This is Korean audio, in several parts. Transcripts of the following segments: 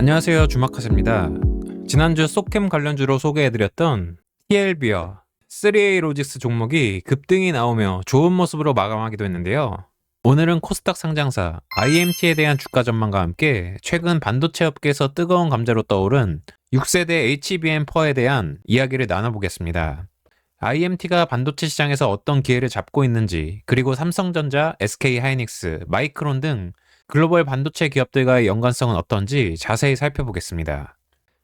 안녕하세요 주마카세입니다. 지난주 소캠 관련주로 소개해드렸던 TLB와 3A 로직스 종목이 급등이 나오며 좋은 모습으로 마감하기도 했는데요. 오늘은 코스닥 상장사 IMT에 대한 주가 전망과 함께 최근 반도체 업계에서 뜨거운 감자로 떠오른 6세대 HBM 퍼에 대한 이야기를 나눠보겠습니다. IMT가 반도체 시장에서 어떤 기회를 잡고 있는지, 그리고 삼성전자, SK 하이닉스, 마이크론 등 글로벌 반도체 기업들과의 연관성은 어떤지 자세히 살펴보겠습니다.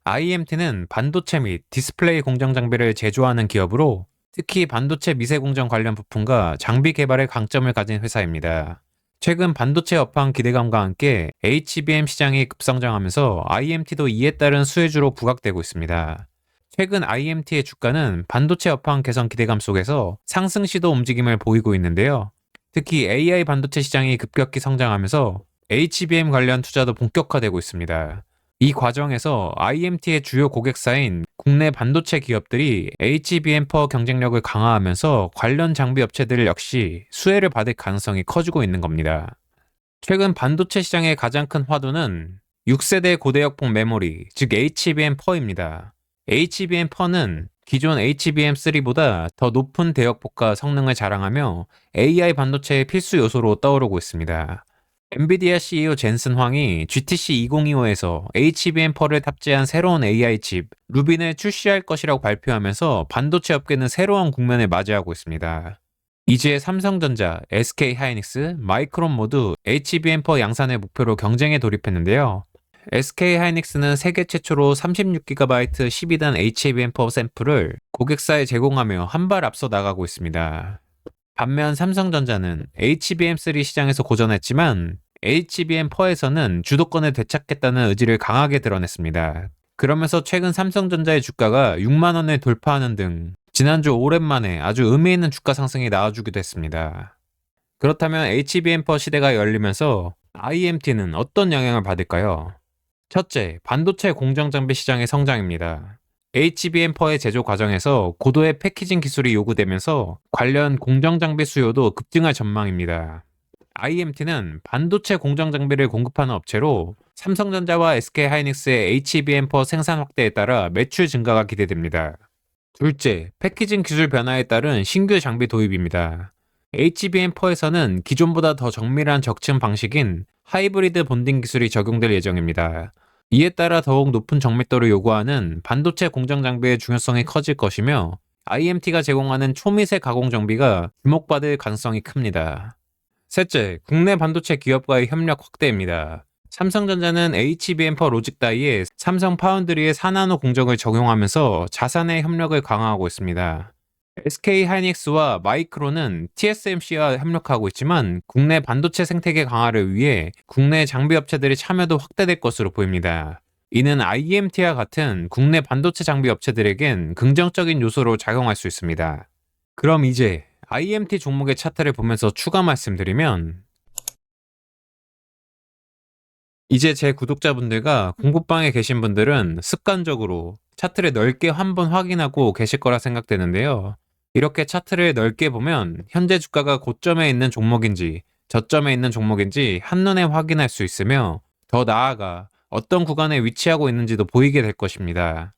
IMT는 반도체 및 디스플레이 공정 장비를 제조하는 기업으로 특히 반도체 미세 공정 관련 부품과 장비 개발에 강점을 가진 회사입니다. 최근 반도체 업황 기대감과 함께 HBM 시장이 급성장하면서 IMT도 이에 따른 수혜주로 부각되고 있습니다. 최근 IMT의 주가는 반도체 업황 개선 기대감 속에서 상승 시도 움직임을 보이고 있는데요. 특히 AI 반도체 시장이 급격히 성장하면서 HBM 관련 투자도 본격화되고 있습니다. 이 과정에서 IMT의 주요 고객사인 국내 반도체 기업들이 HBM4 경쟁력을 강화하면서 관련 장비 업체들 역시 수혜를 받을 가능성이 커지고 있는 겁니다. 최근 반도체 시장의 가장 큰 화두는 6세대 고대역폭 메모리, 즉 HBM4입니다. HBM4는 기존 HBM3보다 더 높은 대역폭과 성능을 자랑하며 AI 반도체의 필수 요소로 떠오르고 있습니다. 엔비디아 CEO 젠슨 황이 GTC 2025에서 HBM4를 탑재한 새로운 AI 칩 루빈을 출시할 것이라고 발표하면서 반도체 업계는 새로운 국면을 맞이하고 있습니다. 이제 삼성전자, SK 하이닉스, 마이크론 모두 HBM4 양산의 목표로 경쟁에 돌입했는데요. SK 하이닉스는 세계 최초로 36GB 12단 HBM4 샘플을 고객사에 제공하며 한 발 앞서 나가고 있습니다. 반면 삼성전자는 HBM3 시장에서 고전했지만 HBM4에서는 주도권을 되찾겠다는 의지를 강하게 드러냈습니다. 그러면서 최근 삼성전자의 주가가 6만원을 돌파하는 등 지난주 오랜만에 아주 의미 있는 주가 상승이 나와주기도 했습니다. 그렇다면 HBM4 시대가 열리면서 IMT는 어떤 영향을 받을까요? 첫째, 반도체 공정 장비 시장의 성장입니다. HBM4의 제조 과정에서 고도의 패키징 기술이 요구되면서 관련 공정 장비 수요도 급증할 전망입니다. IMT는 반도체 공정 장비를 공급하는 업체로 삼성전자와 SK 하이닉스의 HBM4 생산 확대에 따라 매출 증가가 기대됩니다. 둘째, 패키징 기술 변화에 따른 신규 장비 도입입니다. HBM4에서는 기존보다 더 정밀한 적층 방식인 하이브리드 본딩 기술이 적용될 예정입니다. 이에 따라 더욱 높은 정밀도를 요구하는 반도체 공정 장비의 중요성이 커질 것이며 IMT가 제공하는 초미세 가공 장비가 주목받을 가능성이 큽니다. 셋째, 국내 반도체 기업과의 협력 확대입니다. 삼성전자는 HBM4 로직 다이에 삼성 파운드리의 4나노 공정을 적용하면서 자산의 협력을 강화하고 있습니다. SK 하이닉스와 마이크론은 TSMC와 협력하고 있지만 국내 반도체 생태계 강화를 위해 국내 장비 업체들의 참여도 확대될 것으로 보입니다. 이는 IMT와 같은 국내 반도체 장비 업체들에겐 긍정적인 요소로 작용할 수 있습니다. 그럼 이제 IMT 종목의 차트를 보면서 추가 말씀드리면 이제 제 구독자분들과 공부방에 계신 분들은 습관적으로 차트를 넓게 한번 확인하고 계실 거라 생각되는데요. 이렇게 차트를 넓게 보면 현재 주가가 고점에 있는 종목인지 저점에 있는 종목인지 한눈에 확인할 수 있으며 더 나아가 어떤 구간에 위치하고 있는지도 보이게 될 것입니다.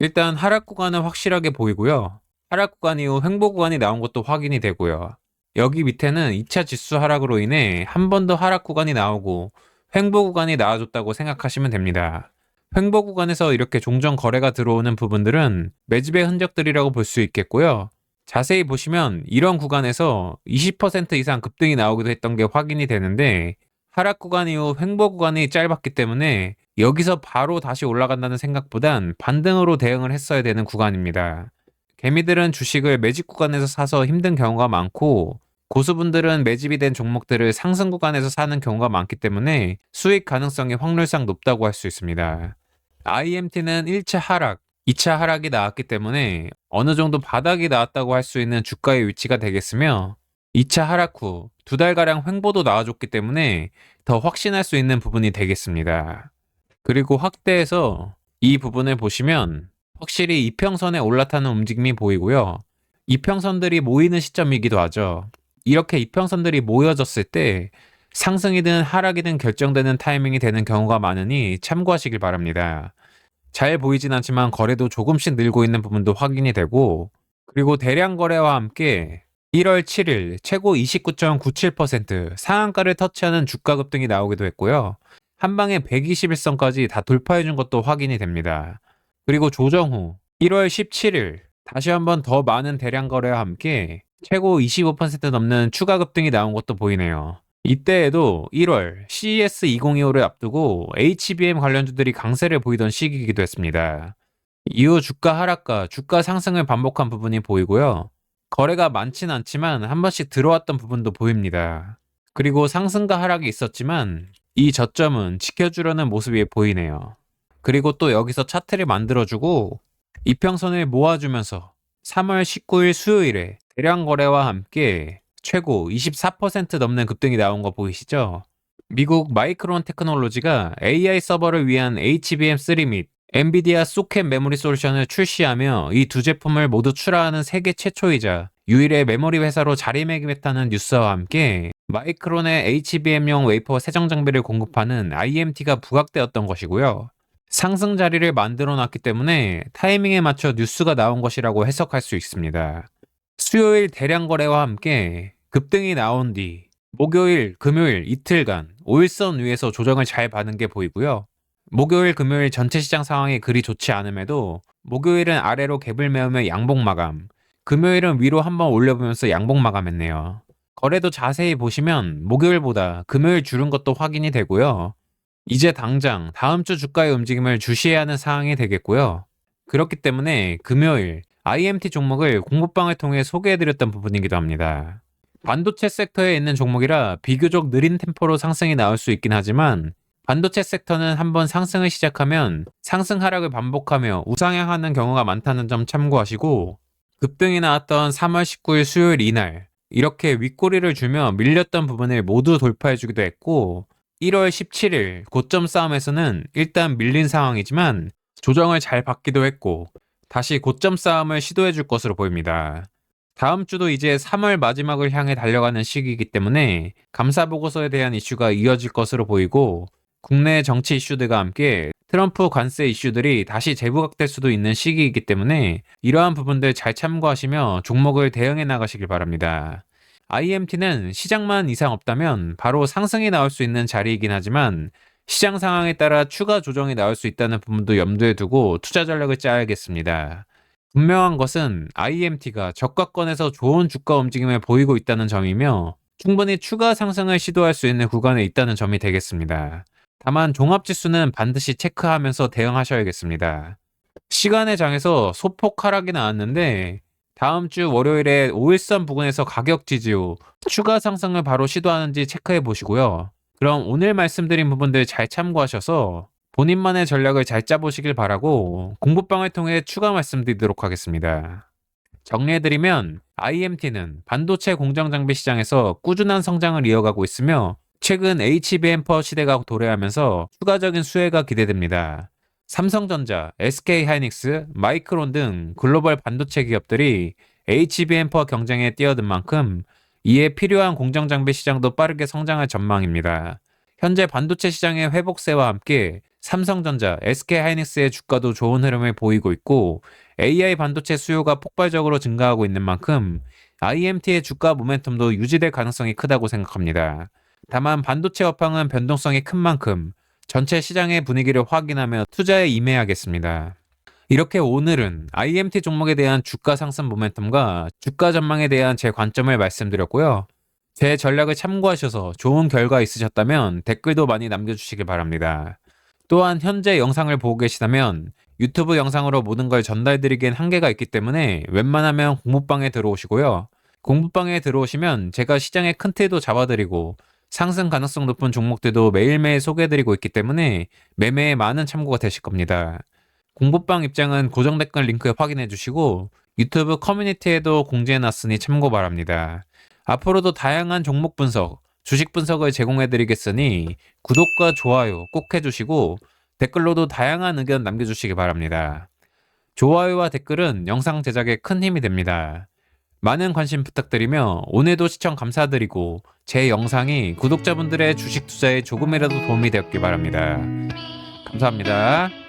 일단 하락 구간은 확실하게 보이고요. 하락 구간 이후 횡보 구간이 나온 것도 확인이 되고요. 여기 밑에는 2차 지수 하락으로 인해 한 번 더 하락 구간이 나오고 횡보 구간이 나와줬다고 생각하시면 됩니다. 횡보 구간에서 이렇게 종전 거래가 들어오는 부분들은 매집의 흔적들이라고 볼 수 있겠고요. 자세히 보시면 이런 구간에서 20% 이상 급등이 나오기도 했던 게 확인이 되는데 하락 구간 이후 횡보 구간이 짧았기 때문에 여기서 바로 다시 올라간다는 생각보단 반등으로 대응을 했어야 되는 구간입니다. 개미들은 주식을 매집 구간에서 사서 힘든 경우가 많고 고수분들은 매집이 된 종목들을 상승 구간에서 사는 경우가 많기 때문에 수익 가능성이 확률상 높다고 할 수 있습니다. IMT는 1차 하락, 2차 하락이 나왔기 때문에 어느 정도 바닥이 나왔다고 할 수 있는 주가의 위치가 되겠으며 2차 하락 후 두 달가량 횡보도 나와줬기 때문에 더 확신할 수 있는 부분이 되겠습니다. 그리고 확대해서 이 부분을 보시면 확실히 이평선에 올라타는 움직임이 보이고요. 이평선들이 모이는 시점이기도 하죠. 이렇게 이평선들이 모여졌을 때 상승이든 하락이든 결정되는 타이밍이 되는 경우가 많으니 참고하시길 바랍니다. 잘 보이진 않지만 거래도 조금씩 늘고 있는 부분도 확인이 되고 그리고 대량 거래와 함께 1월 7일 최고 29.97% 상한가를 터치하는 주가 급등이 나오기도 했고요. 한 방에 121선까지 다 돌파해 준 것도 확인이 됩니다. 그리고 조정 후 1월 17일 다시 한번 더 많은 대량 거래와 함께 최고 25% 넘는 추가 급등이 나온 것도 보이네요. 이때에도 1월 CES 2025를 앞두고 HBM 관련주들이 강세를 보이던 시기이기도 했습니다. 이후 주가 하락과 주가 상승을 반복한 부분이 보이고요. 거래가 많진 않지만 한 번씩 들어왔던 부분도 보입니다. 그리고 상승과 하락이 있었지만 이 저점은 지켜주려는 모습이 보이네요. 그리고 또 여기서 차트를 만들어주고 이평선을 모아주면서 3월 19일 수요일에 대량 거래와 함께 최고 24% 넘는 급등이 나온 거 보이시죠? 미국 마이크론 테크놀로지가 AI 서버를 위한 HBM3 및 엔비디아 소켓 메모리 솔루션을 출시하며 이 두 제품을 모두 출하하는 세계 최초이자 유일의 메모리 회사로 자리매김했다는 뉴스와 함께 마이크론의 HBM용 웨이퍼 세정 장비를 공급하는 IMT가 부각되었던 것이고요. 상승 자리를 만들어 놨기 때문에 타이밍에 맞춰 뉴스가 나온 것이라고 해석할 수 있습니다. 수요일 대량 거래와 함께 급등이 나온 뒤 목요일, 금요일 이틀간 5일선 위에서 조정을 잘 받은 게 보이고요. 목요일, 금요일 전체 시장 상황이 그리 좋지 않음에도 목요일은 아래로 갭을 메우며 양봉 마감, 금요일은 위로 한번 올려보면서 양봉 마감했네요. 거래도 자세히 보시면 목요일보다 금요일 줄은 것도 확인이 되고요. 이제 당장 다음 주 주가의 움직임을 주시해야 하는 상황이 되겠고요. 그렇기 때문에 금요일 IMT 종목을 공부방을 통해 소개해드렸던 부분이기도 합니다. 반도체 섹터에 있는 종목이라 비교적 느린 템포로 상승이 나올 수 있긴 하지만 반도체 섹터는 한번 상승을 시작하면 상승 하락을 반복하며 우상향하는 경우가 많다는 점 참고하시고 급등이 나왔던 3월 19일 수요일 이날 이렇게 윗꼬리를 주며 밀렸던 부분을 모두 돌파해주기도 했고 1월 17일 고점 싸움에서는 일단 밀린 상황이지만 조정을 잘 받기도 했고 다시 고점 싸움을 시도해 줄 것으로 보입니다. 다음 주도 이제 3월 마지막을 향해 달려가는 시기이기 때문에 감사 보고서에 대한 이슈가 이어질 것으로 보이고 국내 정치 이슈들과 함께 트럼프 관세 이슈들이 다시 재부각될 수도 있는 시기이기 때문에 이러한 부분들 잘 참고하시며 종목을 대응해 나가시길 바랍니다. IMT는 시장만 이상 없다면 바로 상승이 나올 수 있는 자리이긴 하지만 시장 상황에 따라 추가 조정이 나올 수 있다는 부분도 염두에 두고 투자 전략을 짜야겠습니다. 분명한 것은 IMT가 저가권에서 좋은 주가 움직임을 보이고 있다는 점이며 충분히 추가 상승을 시도할 수 있는 구간에 있다는 점이 되겠습니다. 다만 종합지수는 반드시 체크하면서 대응하셔야겠습니다. 시간의 장에서 소폭 하락이 나왔는데 다음 주 월요일에 5일선 부근에서 가격 지지 후 추가 상승을 바로 시도하는지 체크해 보시고요. 그럼 오늘 말씀드린 부분들 잘 참고하셔서 본인만의 전략을 잘 짜보시길 바라고 공부방을 통해 추가 말씀드리도록 하겠습니다. 정리해드리면 IMT는 반도체 공정 장비 시장에서 꾸준한 성장을 이어가고 있으며 최근 HBM4 시대가 도래하면서 추가적인 수혜가 기대됩니다. 삼성전자, SK하이닉스, 마이크론 등 글로벌 반도체 기업들이 HBM4 경쟁에 뛰어든 만큼 이에 필요한 공정 장비 시장도 빠르게 성장할 전망입니다. 현재 반도체 시장의 회복세와 함께 삼성전자, SK하이닉스의 주가도 좋은 흐름을 보이고 있고 AI 반도체 수요가 폭발적으로 증가하고 있는 만큼 IMT의 주가 모멘텀도 유지될 가능성이 크다고 생각합니다. 다만 반도체 업황은 변동성이 큰 만큼 전체 시장의 분위기를 확인하며 투자에 임해야겠습니다. 이렇게 오늘은 IMT 종목에 대한 주가 상승 모멘텀과 주가 전망에 대한 제 관점을 말씀드렸고요. 제 전략을 참고하셔서 좋은 결과 있으셨다면 댓글도 많이 남겨주시길 바랍니다. 또한 현재 영상을 보고 계시다면 유튜브 영상으로 모든 걸 전달드리기엔 한계가 있기 때문에 웬만하면 공부방에 들어오시고요. 공부방에 들어오시면 제가 시장의 큰 틀도 잡아드리고 상승 가능성 높은 종목들도 매일매일 소개해드리고 있기 때문에 매매에 많은 참고가 되실 겁니다. 공부방 입장은 고정 댓글 링크 확인해 주시고 유튜브 커뮤니티에도 공지해 놨으니 참고 바랍니다. 앞으로도 다양한 종목 분석, 주식 분석을 제공해 드리겠으니 구독과 좋아요 꼭 해주시고 댓글로도 다양한 의견 남겨주시기 바랍니다. 좋아요와 댓글은 영상 제작에 큰 힘이 됩니다. 많은 관심 부탁드리며 오늘도 시청 감사드리고 제 영상이 구독자분들의 주식 투자에 조금이라도 도움이 되었길 바랍니다. 감사합니다.